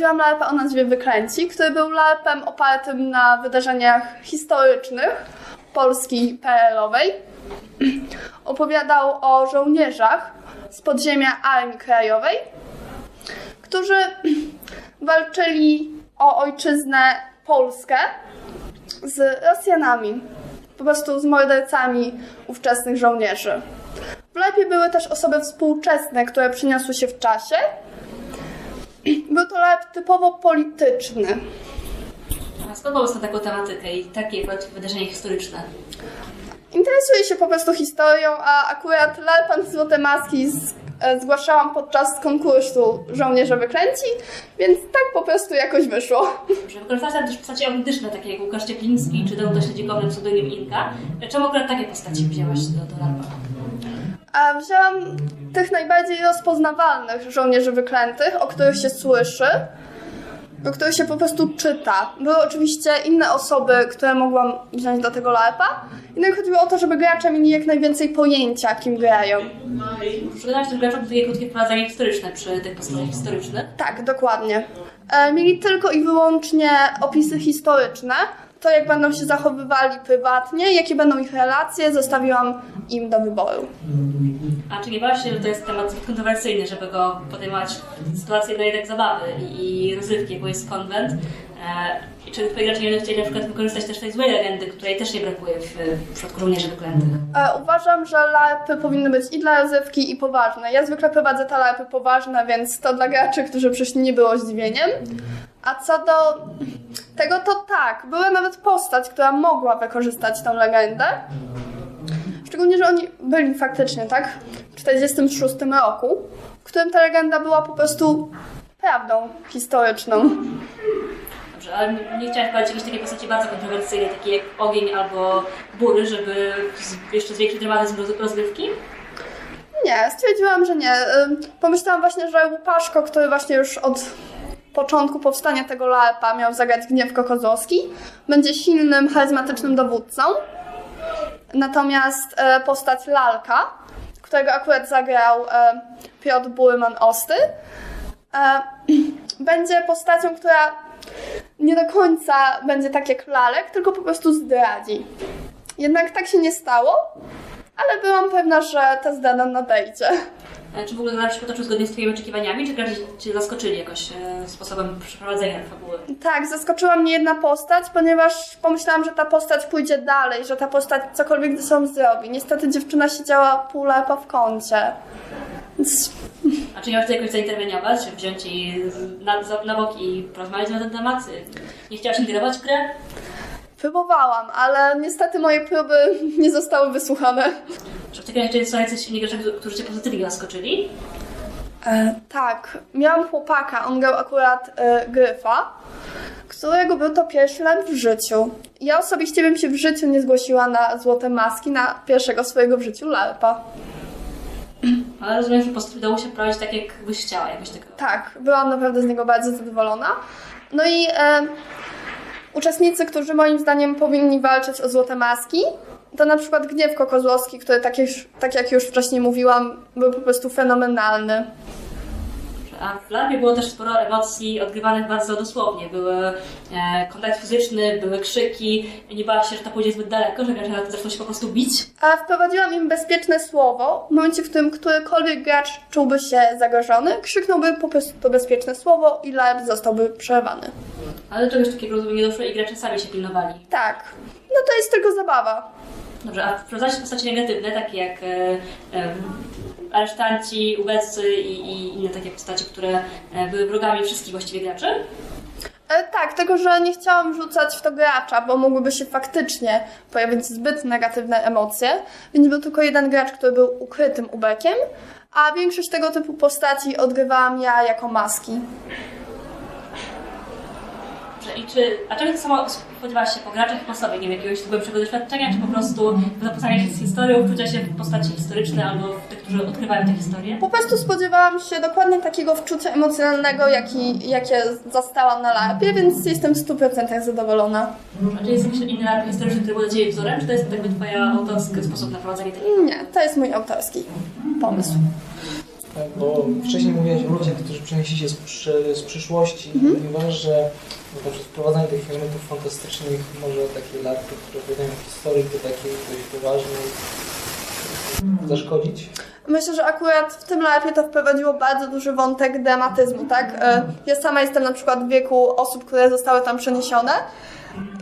wprowadziłam lalpę o nazwie Wykręci, który był lalpem opartym na wydarzeniach historycznych Polski PRL-owej. Opowiadał o żołnierzach z podziemia Armii Krajowej, którzy walczyli o ojczyznę Polskę z Rosjanami, po prostu z mordercami ówczesnych żołnierzy. W lalpie były też osoby współczesne, które przeniosły się w czasie. Był to lalp typowo polityczny. A skąd pomysł na taką tematykę i takie akurat wydarzenia historyczne? Interesuję się po prostu historią, a akurat lalpa na Złote Maski z, e, zgłaszałam podczas konkursu Żołnierze Wykręci, więc tak po prostu jakoś wyszło. Wykorzystałaś tam też postacie autentyczne, takie jak Łukasz Ciepliński czy Danuta Śledzikowna, pseudonim Inka. Czemu akurat takie postaci wzięłaś do, do Lalpa? A wzięłam tych najbardziej rozpoznawalnych żołnierzy wyklętych, o których się słyszy, o których się po prostu czyta. Były oczywiście inne osoby, które mogłam wziąć do tego lalpa, jednak chodziło o to, żeby gracze mieli jak najwięcej pojęcia, kim grają. Przygotowałaś też graczom takie krótkie wprowadzenie historyczne przy tych postaciach historycznych. Tak, dokładnie. E, mieli tylko i wyłącznie opisy historyczne, to jak będą się zachowywali prywatnie, jakie będą ich relacje, zostawiłam im do wyboru. A czy nie bałaś się, że to jest temat zbyt kontrowersyjny, żeby go podejmować w sytuacji jednej tak zabawy i, rozrywki, jaką jest konwent? E, I czy twoi gracze nie będą chcieli na przykład wykorzystać też tej złej legendy, której też nie brakuje w, w przypadku żołnierzy wyklętych? E, uważam, że larpy powinny być i dla rozrywki, i poważne. Ja zwykle prowadzę te larpy poważne, więc to dla graczy, którzy przyszli, nie było zdziwieniem. A co do tego, to tak, była nawet postać, która mogła wykorzystać tą legendę. Szczególnie, że oni byli faktycznie, tak? W 46 roku, w którym ta legenda była po prostu prawdą historyczną. Dobrze, ale nie- nie chciałaś prowadzić jakiejś takiej postaci bardzo kontrowersyjnej, takiej jak ogień albo bury, żeby z, jeszcze zwiększyć dramatyzm roz, rozgrywki? Nie, stwierdziłam, że nie. Pomyślałam właśnie, że Łupaszko, który właśnie już od początku powstania tego lalpa miał zagrać Gniewko Kozłowski, będzie silnym, charyzmatycznym dowódcą. Natomiast e, postać Lalka, którego akurat zagrał e, Piotr Burman-Osty, e, będzie postacią, która nie do końca będzie tak jak Lalek, tylko po prostu zdradzi. Jednak tak się nie stało, ale byłam pewna, że ta zdrada nadejdzie. E, Czy w ogóle gra się potoczył zgodnie z twoimi oczekiwaniami, czy gracze cię zaskoczyli jakoś e, sposobem przeprowadzenia fabuły? Tak, zaskoczyła mnie jedna postać, ponieważ pomyślałam, że ta postać pójdzie dalej, że ta postać cokolwiek ze sobą zrobi. Niestety dziewczyna siedziała pół lapa w kącie. Więc A czy miałeś tutaj jakoś zainterweniować, wziąć jej na, na bok i porozmawiać na ten temat? Nie chciałaś ingerować w grę? Próbowałam, ale niestety moje próby nie zostały wysłuchane. Czy w takim razie są jacyś inni gracze, którzy cię pozytywnie zaskoczyli? E, tak, miałam chłopaka, on grał akurat e, Gryfa, którego był to pierwszy lat w życiu. Ja osobiście bym się w życiu nie zgłosiła na Złote Maski, na pierwszego swojego w życiu lalpa. Ale rozumiem, że po prostu udało się prowadzić tak, jak byś chciała, jakoś tak. Tak, byłam naprawdę z niego bardzo zadowolona. No i e, uczestnicy, którzy moim zdaniem powinni walczyć o złote maski, to na przykład Gniewko Kozłowski, który tak jak, tak jak już wcześniej mówiłam, był po prostu fenomenalny. A w Larpie było też sporo emocji odgrywanych bardzo dosłownie. Były e, kontakt fizyczny, były krzyki. Nie bałaś się, że to pójdzie zbyt daleko, że gracze zaczną się po prostu bić? A wprowadziłam im bezpieczne słowo. W momencie, w którym którykolwiek gracz czułby się zagrożony, krzyknąłby po prostu to bezpieczne słowo i larp zostałby przerwany. Ale do czegoś takiego rozumiem nie doszło i gracze sami się pilnowali. Tak, no to jest tylko zabawa. Dobrze, a wprowadzałeś postacie negatywne, takie jak e, e, aresztanci, ubeccy i, i inne takie postacie, które e, były wrogami wszystkich właściwie graczy? E, tak, tylko że nie chciałam rzucać w to gracza, bo mogłyby się faktycznie pojawić zbyt negatywne emocje, więc był tylko jeden gracz, który był ukrytym ubekiem, a większość tego typu postaci odgrywałam ja jako maski. I czy, a czego ty sama spodziewałaś się po graczach i po sobie? Nie wiem, jakiegoś głębszego doświadczenia, czy po prostu zapoznania się z historią, wczucia się w postaci historyczne albo w tych, którzy odkrywają te historie? Po prostu spodziewałam się dokładnie takiego wczucia emocjonalnego, jaki, jakie zastałam na larpie, więc jestem w 100% zadowolona. A czy jest jakiś inny larp historyczny, który był dla Ciebie wzorem, czy to jest jakby Twoja autorski sposób na prowadzenie tej Nie, to jest mój autorski pomysł. Bo wcześniej mówiłeś o ludziach, którzy przenieśli się z, przy, z przyszłości, ponieważ, że na przykład wprowadzanie tych elementów fantastycznych, może takie larpy, które opowiadają historii, do takiej dość poważnej, zaszkodzić. Myślę, że akurat w tym lapie to wprowadziło bardzo duży wątek dramatyzmu, tak? E, Ja sama jestem na przykład w wieku osób, które zostały tam przeniesione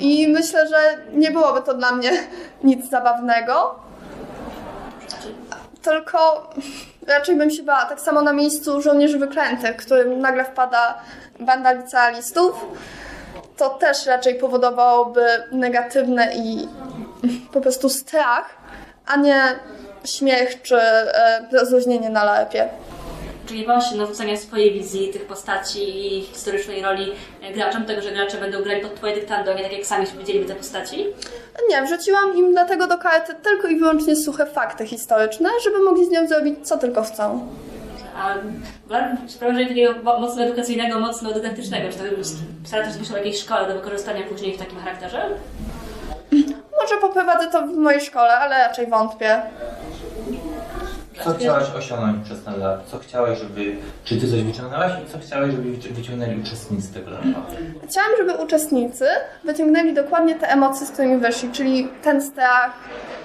i myślę, że nie byłoby to dla mnie nic zabawnego, tylko raczej bym się bała. Tak samo na miejscu żołnierzy wyklętych, którym nagle wpada banda licealistów, to też raczej powodowałoby negatywny i po prostu strach, a nie śmiech czy e, rozluźnienie na lepie. Czy nie bałaś się narzucania swojej wizji tych postaci i historycznej roli e, graczom, tego, że gracze będą grali pod twoje dyktando, nie tak jak sami widzieliby te postaci? Nie, wrzuciłam im dlatego do karty tylko i wyłącznie suche fakty historyczne, żeby mogli z nią zrobić co tylko chcą. A sprowadzenie takiego mo- mocno edukacyjnego, mocno dydaktycznego, czy to pisała też o jakiejś szkole do wykorzystania później w takim charakterze? Może poprowadzę to w mojej szkole, ale raczej wątpię. Co chciałaś osiągnąć przez ten lat? Co chciałaś, żeby... Czy ty coś wyciągnęłaś i co chciałaś, żeby wyci- wyciągnęli uczestnicy tego lata? Chciałam, żeby uczestnicy wyciągnęli dokładnie te emocje, z którymi wyszli, czyli ten strach.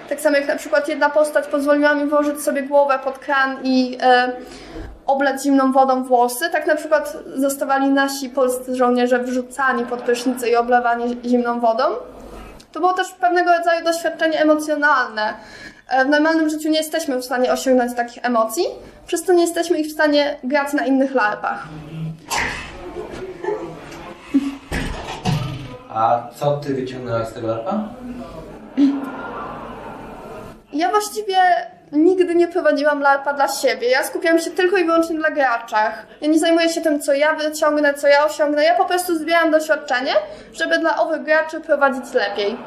Tak samo jak na przykład jedna postać pozwoliła mi włożyć sobie głowę pod kran i e, oblać zimną wodą włosy. Tak na przykład zostawali nasi polscy żołnierze wrzucani pod prysznice i oblewani zimną wodą. To było też pewnego rodzaju doświadczenie emocjonalne. E, W normalnym życiu nie jesteśmy w stanie osiągnąć takich emocji, przez to nie jesteśmy ich w stanie grać na innych larpach. A co ty wyciągnęłaś z tego lata? Ja właściwie nigdy nie prowadziłam larpa dla siebie. Ja skupiam się tylko i wyłącznie na graczach. Ja nie zajmuję się tym, co ja wyciągnę, co ja osiągnę. Ja po prostu zbieram doświadczenie, żeby dla owych graczy prowadzić lepiej.